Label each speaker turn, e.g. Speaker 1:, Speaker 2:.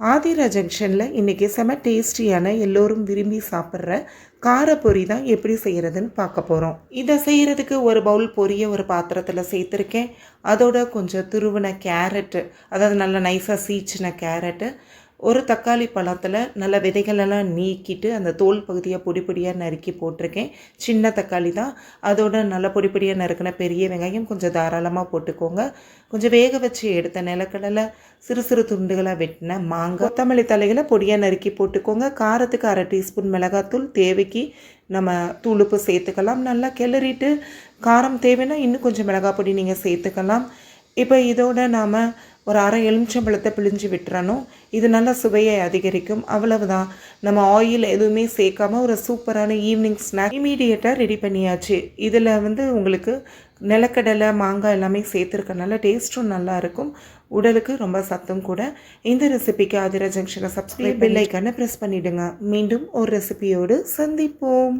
Speaker 1: ஆதிரா ஜங்ஷனில் இன்றைக்கி செம டேஸ்டியான எல்லோரும் விரும்பி சாப்பிட்ற காரப்பொரி தான் எப்படி செய்கிறதுன்னு பார்க்க போகிறோம் இதை செய்கிறதுக்கு ஒரு பவுல் பொரியை ஒரு பாத்திரத்தில் சேர்த்துருக்கேன். அதோட கொஞ்சம் துருவின கேரட்டு அதாவது நல்லா நைஸாக சீச்சின கேரட்டு ஒரு தக்காளி பழத்தில் நல்ல விதைகளெல்லாம் நீக்கிட்டு அந்த தோல் பகுதியை பொடி பொடியாக நறுக்கி போட்டிருக்கேன். சின்ன தக்காளி தான். அதோட நல்ல பொடி பொடியாக நறுக்கின பெரிய வெங்காயம் கொஞ்சம் தாராளமாக போட்டுக்கோங்க. கொஞ்சம் வேக வச்சு எடுத்த நிலக்கடலை சிறு சிறு துண்டுகளாக வெட்டின மாங்காய் கொத்தமல்லி தலைகளை பொடியாக நறுக்கி போட்டுக்கோங்க. காரத்துக்கு அரை டீஸ்பூன் மிளகாத்தூள் தேவைக்கு நம்ம தூளுப்பு சேர்த்துக்கலாம். நல்லா கிளறிட்டு காரம் தேவைன்னா இன்னும் கொஞ்சம் மிளகாய் பொடி நீங்கள் சேர்த்துக்கலாம். இப்போ இதோட நாம் ஒரு அரை எலுமிச்சம்பழத்தை பிழிஞ்சு விட்டுறணும். இது நல்லா சுவையை அதிகரிக்கும். அவ்வளவுதான். நம்ம ஆயில் எதுவுமே சேர்க்காம ஒரு சூப்பரான ஈவினிங் ஸ்நாக் இமீடியட்டாக ரெடி பண்ணியாச்சு. இதில் வந்து உங்களுக்கு நிலக்கடலை மாங்காய் எல்லாமே சேர்த்துருக்கனால டேஸ்ட்டும் நல்லா இருக்கும். உடலுக்கு ரொம்ப சத்தும் கூட. இந்த ரெசிபிக்கு ஆதிரா ஜங்ஷனை சப்ஸ்கிரைப் பெல் ஐக்கானை ப்ரெஸ் பண்ணிவிடுங்க மீண்டும் ஒரு ரெசிபியோடு சந்திப்போம்.